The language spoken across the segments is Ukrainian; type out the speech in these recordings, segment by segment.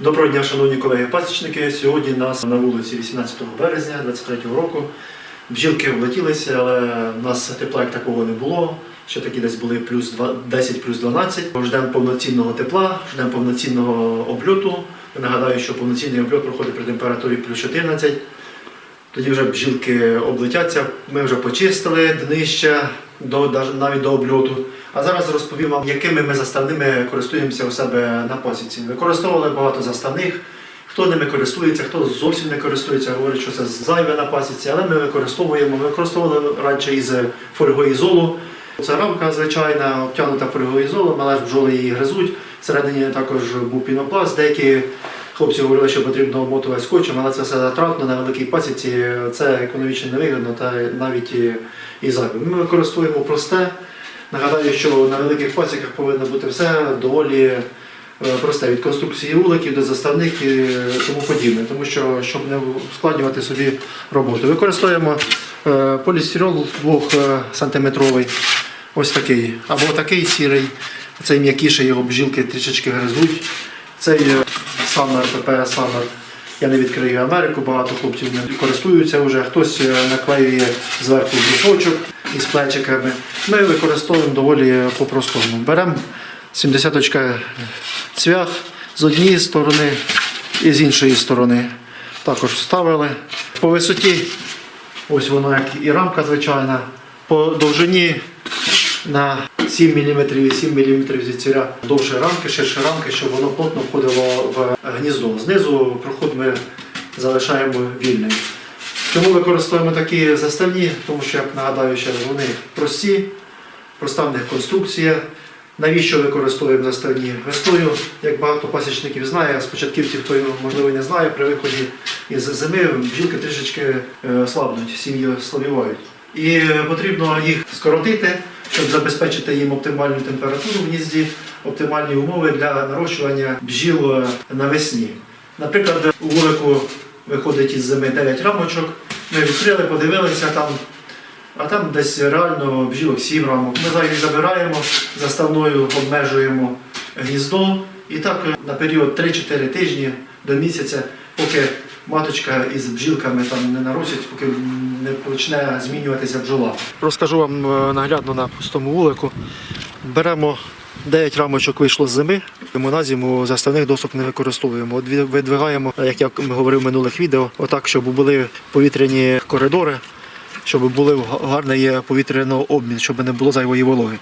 Доброго дня, шановні колеги-пасічники. Сьогодні нас на вулиці 18 березня 23 року. Бджілки влетілися, але в нас тепла як такого не було. Ще такі десь були плюс 10 плюс 12. Ждемо повноцінного тепла, ждемо повноцінного обльоту. Нагадаю, що повноцінний обльот проходить при температурі плюс 14. Тоді вже бджілки облетяться. Ми вже почистили днище до, навіть до обльоту. А зараз розповім вам, якими ми заставними користуємося у себе на посіці. Використовували багато заставних. Хто ними користується, хто зовсім не користується, говорить, що це зайве на пасіці, але ми використовуємо. Ми використовували раніше із фольгоізолу. Це рамка звичайна, обтягнута фольгоізолом, але ж бджоли її гризуть. Всередині також був пінопласт. Деякі хлопці говорили, що потрібно обмотувати скотчем, але це все затратно на великій пасіці. Це економічно невигідно та навіть і, і зайве. Ми використовуємо просте. Нагадаю, що на великих пасіках повинно бути все доволі е, просте від конструкції вуликів до заставних і тому подібне, тому що щоб не ускладнювати собі роботу. Використовуємо е, полістирол 2-сантиметровий, ось такий, або такий сірий, цей м'якіший його бжілки трішечки гризуть. Цей Саннер, ППС Саннер. Я не відкрию Америку, багато хлопців не користуються вже. Хтось е, наклеює зверху брусочок із плечиками. Ми використовуємо доволі по-простому. Беремо 70 очка цвях з однієї сторони і з іншої сторони. Також вставили. По висоті, ось воно як і рамка звичайна, по довжині на 7 мм і 7 мм зіціря довше рамки, ширше рамки, щоб воно плотно входило в гніздо. Знизу проход ми залишаємо вільним. Чому використовуємо такі заставні? Тому що, як нагадаю, ще вони прості, проста в них конструкція. Навіщо використовуємо заставні? Весною, як багато пасічників знає, з початківців, хто можливо не знає, при виході із зими бджілки трішечки е, слабнуть, сім'ї слабівають. І потрібно їх скоротити, щоб забезпечити їм оптимальну температуру в гнізді, оптимальні умови для нарощування бджіл е, навесні. Наприклад, у вулику виходить із зими 9 рамочок. Ми відкрили, подивилися там, а там десь реально бджілок 7 рамок. Ми зараз їх забираємо, заставною обмежуємо гніздо. І так е, на період 3-4 тижні до місяця, поки маточка із бджілками там не наростять, поки не почне змінюватися бджола. Розкажу вам е, наглядно на пустому вулику. Беремо 9 рамочок вийшло з зими. Ми на зиму заставних досок не використовуємо. Видвигаємо, як я говорив в минулих відео, отак, щоб були повітряні коридори, щоб були гарний повітряний обмін, щоб не було зайвої вологи.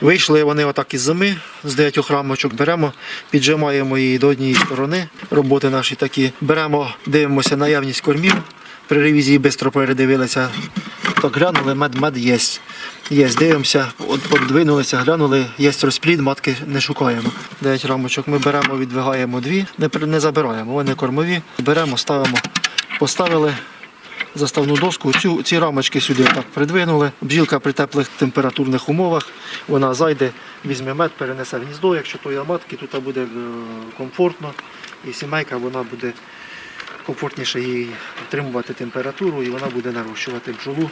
Вийшли вони отак із зими, з 9 рамочок беремо, піджимаємо її до однієї сторони. Роботи наші такі. Беремо, дивимося наявність кормів. При ревізії швидко передивилися. Так глянули, мед, мед є. Є, дивимося, подвинулися, глянули, є розплід, матки не шукаємо. 9 рамочок ми беремо, відвигаємо дві, не, не забираємо, вони кормові. Беремо, ставимо, поставили заставну доску. Цю, ці рамочки сюди так придвинули. Бджілка при теплих температурних умовах, вона зайде, візьме мед, перенесе гніздо. Якщо то є матки, тут буде е, комфортно і сімейка вона буде комфортніше їй отримувати температуру і вона буде нарощувати бджолу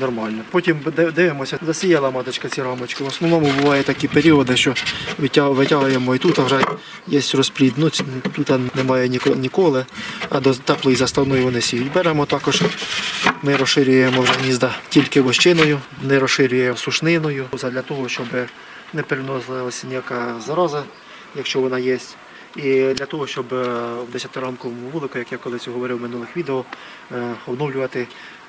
нормально. Потім дивимося, засіяла маточка ці рамочки. В основному бувають такі періоди, що витягуємо і тут вже є розплід. Ну, тут немає ніколи, а до теплої заставної вони сіють. Беремо також, ми розширюємо вже гнізда тільки вощиною, не розширюємо сушниною, для того, щоб не переносилася ніяка зараза, якщо вона є. І для того, щоб е, в 10-рамковому вулику, як я колись говорив в минулих відео, е, обновлювати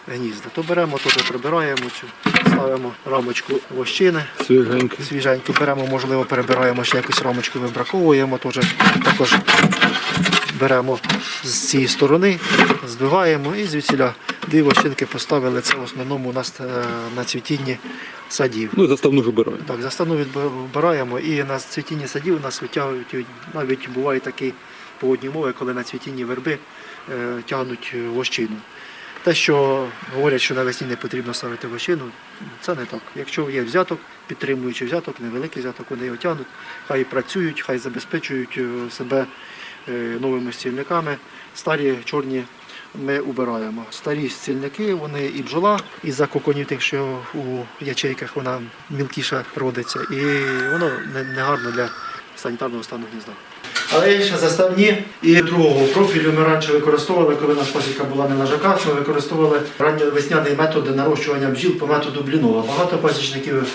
гнізда. То беремо, то прибираємо цю, ставимо рамочку вощини, Свіженький. свіженьку, беремо, можливо, перебираємо ще якусь рамочку, вибраковуємо, теж, також беремо з цієї сторони, здвигаємо і звідсіля дві вощинки поставили. Це в основному у нас е, на цвітінні садів. Ну і заставну ж обираємо. Так, заставну відб- вбираємо і на цвітінні садів у нас витягують, навіть бувають такі погодні умови, коли на цвітінні верби е, тягнуть е, вощину. Те, що говорять, що навесні не потрібно ставити вощину, це не так. Якщо є взяток, підтримуючи взяток, невеликий взяток, вони його тягнуть, хай працюють, хай забезпечують е, себе е, новими стільниками. Старі чорні ми убираємо. Старі стільники, вони і бджола, і за коконів тих, що у ячейках вона мілкіша родиться, і воно не, не гарно для санітарного стану гнізда. Але є ще заставні і другого профілю ми раніше використовували, коли нас пасіка була не на жаках, ми використовували ранньовесняний метод нарощування бджіл по методу Блінова. Багато пасічників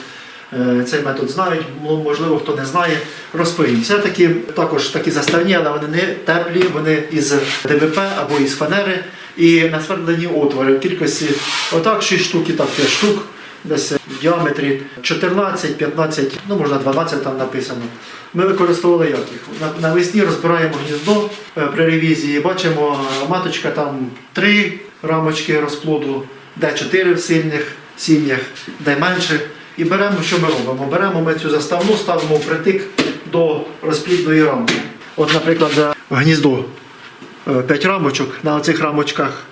цей метод знають, можливо, хто не знає, розповім. Все-таки також такі заставні, але вони не теплі, вони із ДВП або із фанери і насвердлені отвори в кількості отак 6 штук і так 5 штук. Десь в діаметрі 14, 15, ну можна 12 там написано. Ми використовували як їх. Навесні розбираємо гніздо е, при ревізії, бачимо е, маточка там 3 рамочки розплоду, де 4 в сильних сім'ях, де менше. І беремо, що ми робимо? Беремо ми цю заставну, ставимо притик до розплідної рамки. От, наприклад, е, гніздо 5 рамочок, на оцих рамочках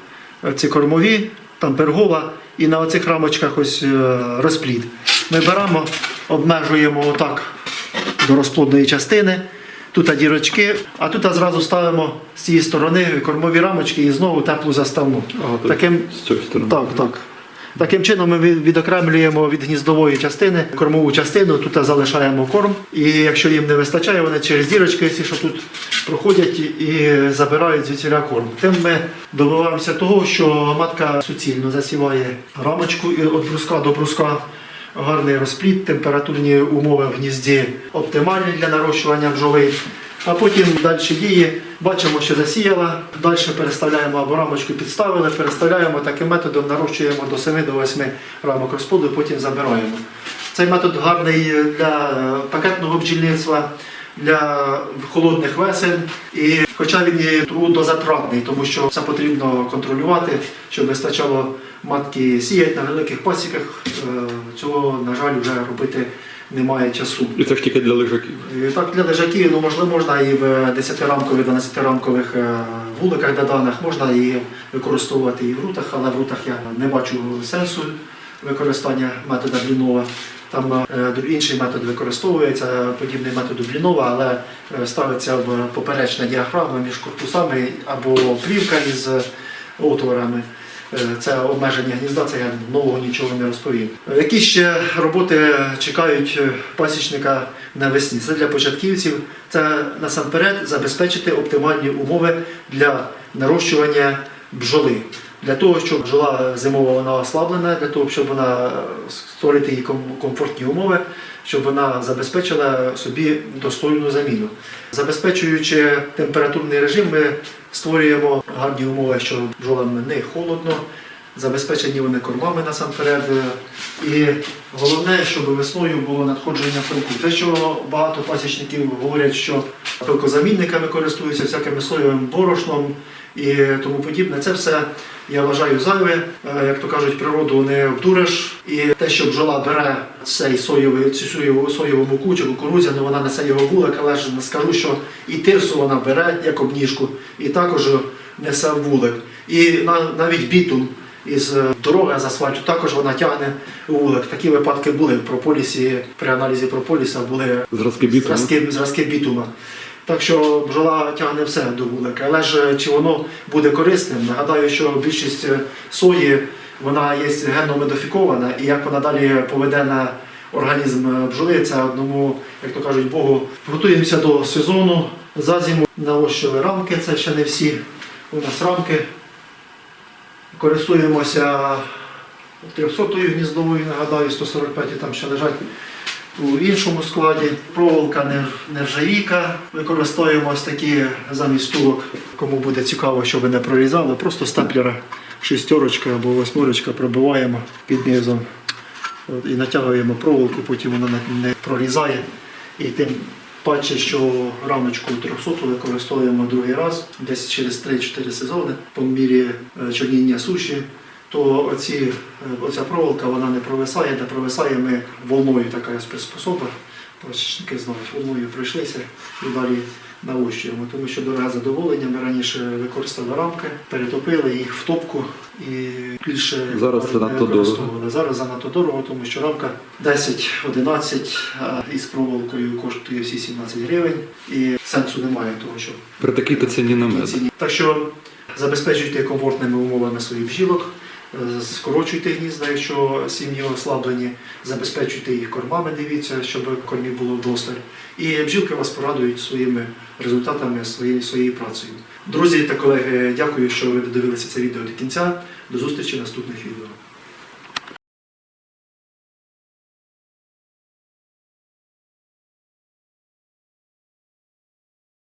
е, ці кормові, там пергола, і на оцих рамочках ось е, розплід. Ми беремо, обмежуємо отак до розплодної частини. Тут дірочки, а тут зразу ставимо з цієї сторони кормові рамочки і знову теплу заставну. Ага, Таким, з цієї сторони. так, так. Таким чином ми відокремлюємо від гніздової частини кормову частину, тут залишаємо корм. І якщо їм не вистачає, вони через дірочки, що тут проходять і забирають звідсіля корм. Тим ми добиваємося того, що матка суцільно засіває рамочку від бруска до бруска. Гарний розплід, температурні умови в гнізді оптимальні для нарощування бджоли. А потім далі дії, бачимо, що засіяла, далі переставляємо або рамочку підставили, переставляємо таким методом, нарощуємо до 7 до 8 рамок розплоду, потім забираємо. Цей метод гарний для е, пакетного бджільництва, для холодних весен. І хоча він і трудозатратний, тому що це потрібно контролювати, щоб вистачало матки сіяти на великих пасіках, е, цього, на жаль, вже робити немає часу. І це ж тільки для лежаків. Так, для лежаків, ну можливо, можна і в 10-рамкових, 12-рамкових е, вуликах доданих, можна і використовувати і в рутах, але в рутах я не бачу сенсу використання метода Блінова. Там е, інший метод використовується, подібний методу Блінова, але е, ставиться в поперечна діаграма між корпусами або плівка із отворами. Е, Це обмеження гнізда, це я нового нічого не розповім. Е, Які ще роботи чекають е, пасічника навесні? Це для початківців. Це насамперед забезпечити оптимальні умови для нарощування бджоли. Для того, щоб бджола зимова вона ослаблена, для того, щоб вона створити їй комфортні умови, щоб вона забезпечила собі достойну заміну. Забезпечуючи температурний режим, ми створюємо гарні умови, що бджолам не холодно, забезпечені вони кормами насамперед. І головне, щоб весною було надходження пилку. Те, що багато пасічників говорять, що пилкозамінниками користуються всяким соєвим борошном і тому подібне, це все я вважаю зайве. Е, Як то кажуть, природу не обдуриш. І те, що бджола бере цей соєвий, цю соєву, соєву муку чи кукурудзяну, вона несе його вулик, але ж скажу, що і тирсу вона бере як обніжку, і також несе вулик. І на- навіть бітум із е, дороги з асфальту також вона тягне вулик. Такі випадки були в прополісі, при аналізі прополіса були Зразки бітуму. зразки, зразки бітума. Так що бджола тягне все до вулика. Але ж чи воно буде корисним? Нагадаю, що більшість е, сої вона є генно модифікована, і як вона далі поведе на організм е, бджоли, це одному, як то кажуть, Богу. Готуємося до сезону. За зиму нарощили рамки, це ще не всі. У нас рамки. Користуємося 300-ю гніздовою, нагадаю, 145 там ще лежать у іншому складі. Проволока нер- нержавійка. Використовуємо ось такі замість стулок. Кому буде цікаво, щоб не прорізали, просто стаплера шістерочка або восьмерочка пробиваємо під низом і натягуємо проволоку, потім вона не прорізає. І тим паче, що рамочку 300 використовуємо другий раз, десь через 3-4 сезони по мірі е, чорніння суші то оці, е, оця проволока вона не провисає, де провисає ми волною така приспособа. Пачечники знають, волною пройшлися і далі наощуємо. Тому що дороге задоволення. Ми раніше використали рамки, перетопили їх в топку і більше Зараз це не надто використовували. Зараз занадто дорого, тому що рамка 10-11 а із проволокою коштує всі 17 гривень. І сенсу немає того, що При такій то ціні на мед. Так що забезпечуйте комфортними умовами своїх бжілок, Е, Скорочуйте гнізда, якщо сім'ї ослаблені, забезпечуйте їх кормами, дивіться, щоб кормів було вдосталь. І бджілки вас порадують своїми результатами, своєю, своєю працею. Друзі та колеги, дякую, що ви додивилися це відео до кінця. До зустрічі в наступних відео.